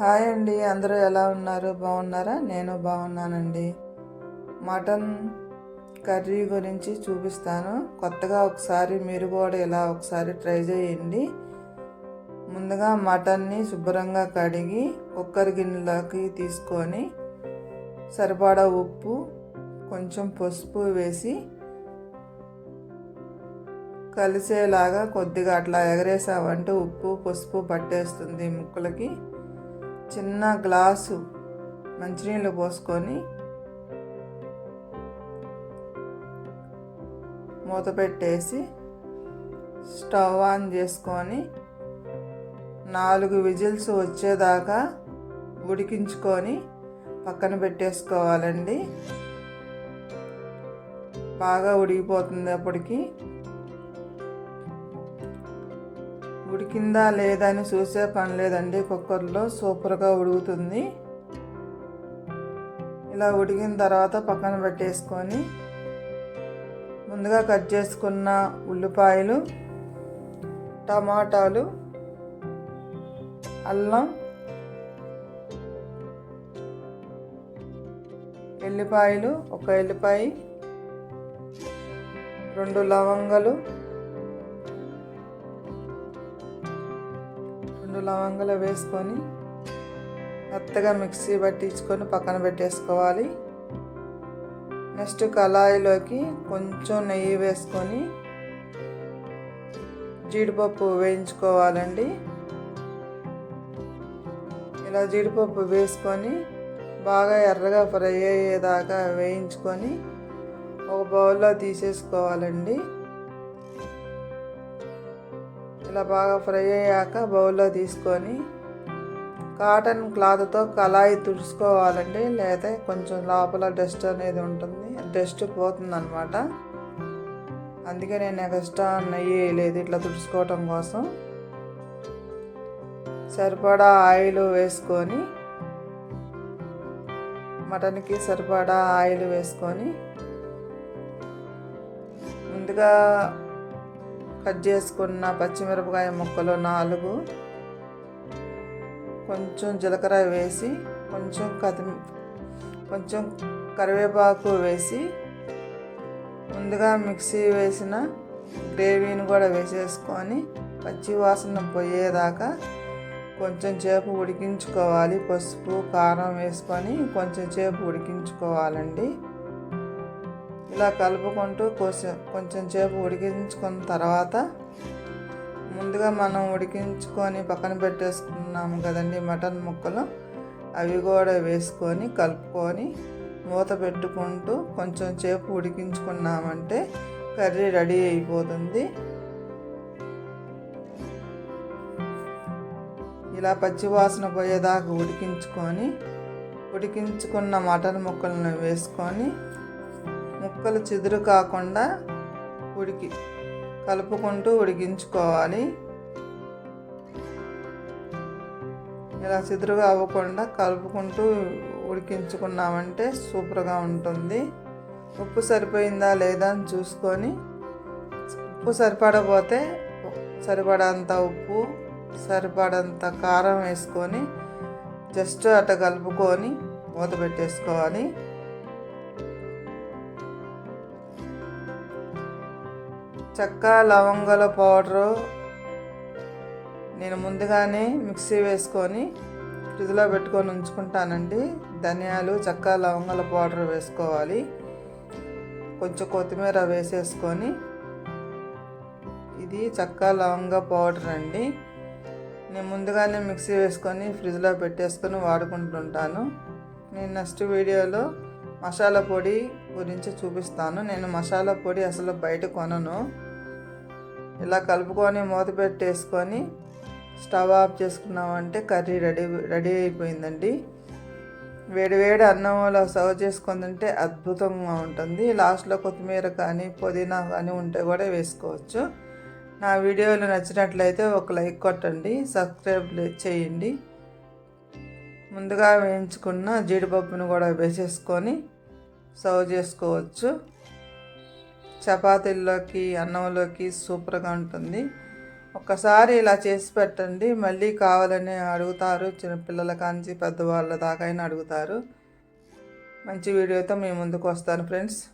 Hi అండి అందరూ ఎలా ఉన్నారు? బాగున్నారా? నేను బాగున్నానండి. మటన్ కర్రీ గురించి చూపిస్తాను. కొత్తగా ఒకసారి మీరు కూడా ఇలా ఒకసారి ట్రై చేయండి. ముందుగా మటన్ని శుభ్రంగా కడిగి కుక్కర్ గిన్నెలోకి తీసుకొని సరిపడా ఉప్పు కొంచెం పసుపు వేసి కలిసేలాగా కొద్దిగా అట్లా ఎగరేసామంటే ఉప్పు పసుపు పట్టేస్తుంది ముక్కలకి. చిన్న గ్లాసు మంచినీళ్ళు పోసుకొని మూత పెట్టేసి స్టవ్ ఆన్ చేసుకొని నాలుగు విజిల్స్ వచ్చేదాకా ఉడికించుకొని పక్కన పెట్టేసుకోవాలండి. బాగా ఉడికిపోతుంది అప్పటికి. ఉడికిందా లేదా అని చూసే పని లేదండి. కుక్కర్లో సూపర్గా ఉడుకుతుంది. ఇలా ఉడికిన తర్వాత పక్కన పెట్టేసుకొని ముందుగా కట్ చేసుకున్న ఉల్లిపాయలు టమాటాలు అల్లం ఎల్లిపాయలు ఒక ఎల్లిపాయ రెండు లవంగలు రెండు లవంగాలు వేసుకొని మెత్తగా మిక్సీ పట్టించుకొని పక్కన పెట్టేసుకోవాలి. నెక్స్ట్ కళాయిలోకి కొంచెం నెయ్యి వేసుకొని జీడిపప్పు వేయించుకోవాలండి. ఇలా జీడిపప్పు వేసుకొని బాగా ఎర్రగా ఫ్రై అయ్యేదాకా వేయించుకొని ఒక బౌల్లో తీసేసుకోవాలండి. ఇలా బాగా ఫ్రై అయ్యాక బౌల్లో తీసుకొని కాటన్ క్లాత్తో కళాయి తుడుచుకోవాలండి లేదా కొంచెం లోపల డస్ట్ అనేది ఉంటుంది డస్ట్ పోతుంది అనమాట అందుకే నేను ఎక్స్ట్రా నెయ్యి వేయలేదు ఇట్లా తుడుచుకోవటం కోసం. సరిపడా ఆయిల్ వేసుకొని మటన్కి సరిపడా ఆయిల్ వేసుకొని ముందుగా కట్ చేసుకున్న పచ్చిమిరపకాయ ముక్కలు నాలుగు. కొంచెం జీలకర్ర వేసి కొంచెం కది కొంచెం కరివేపాకు వేసి ముందుగా మిక్సీ వేసిన గ్రేవీని కూడా వేసేసుకొని పచ్చి వాసన పోయేదాకా కొంచెం చేపు ఉడికించుకోవాలి. పసుపు కారం వేసుకొని కొంచెం చేపు ఉడికించుకోవాలండి. ఇలా కలుపుకుంటూ కొంచెం కొంచెం సేపు ఉడికించుకున్న తర్వాత ముందుగా మనం ఉడికించుకొని పక్కన పెట్టేసుకున్నాము కదండి మటన్ ముక్కలు. అవి కూడా వేసుకొని కలుపుకొని మూత పెట్టుకుంటూ కొంచెం సేపు ఉడికించుకున్నామంటే కర్రీ రెడీ అయిపోతుంది. ఇలా పచ్చివాసన పోయేదాకా ఉడికించుకొని ఉడికించుకున్న మటన్ ముక్కలను వేసుకొని ముక్కలు చిదురు కాకుండా ఉడికి కలుపుకుంటూ ఉడికించుకోవాలి. ఇలా చిదురుగా అవ్వకుండా కలుపుకుంటూ ఉడికించుకున్నామంటే సూపర్గా ఉంటుంది. ఉప్పు సరిపోయిందా లేదా అని చూసుకొని ఉప్పు సరిపడపోతే సరిపడంత ఉప్పు సరిపడంత కారం వేసుకొని జస్ట్ అట్ట కలుపుకొని మూత పెట్టేసుకోవాలి. చెక్క లవంగాల పౌడరు నేను ముందుగానే మిక్సీ వేసుకొని ఫ్రిడ్జ్లో పెట్టుకొని ఉంచుకుంటానండి. ధనియాలు చెక్క లవంగాల పౌడర్ వేసుకోవాలి. కొంచెం కొత్తిమీర వేసేసుకొని ఇది చెక్క లవంగ పౌడర్ అండి. నేను ముందుగానే మిక్సీ వేసుకొని ఫ్రిడ్జ్లో పెట్టేసుకొని వాడుకుంటుంటాను. నేను నెక్స్ట్ వీడియోలో మసాలా పొడి గురించి చూపిస్తాను. నేను మసాలా పొడి అసలు బయట కొనను. ఇలా కలుపుకొని మూత పెట్టేసుకొని స్టవ్ ఆఫ్ చేసుకున్నామంటే కర్రీ రెడీ రెడీ అయిపోయిందండి. వేడి వేడి అన్నంలో సర్వ్ చేసుకొని తింటే అద్భుతంగా ఉంటుంది. లాస్ట్లో కొత్తిమీర కానీ పుదీనా కానీ ఉంటే కూడా వేసుకోవచ్చు. నా వీడియోలు నచ్చినట్లయితే ఒక లైక్ కొట్టండి సబ్స్క్రైబ్ చేయండి. ముందుగా వేయించుకున్న జీడిపప్పును కూడా వేసేసుకొని సర్వ్ చేసుకోవచ్చు. చపాతీల్లోకి అన్నంలోకి సూపర్గా ఉంటుంది. ఒక్కసారి ఇలా చేసి పెట్టండి. మళ్ళీ కావాలని అడుగుతారు. చిన్నపిల్లల కాంచి పెద్దవాళ్ళ దాకా అయినా అడుగుతారు. మంచి వీడియోతో మీ ముందుకు వస్తాను ఫ్రెండ్స్.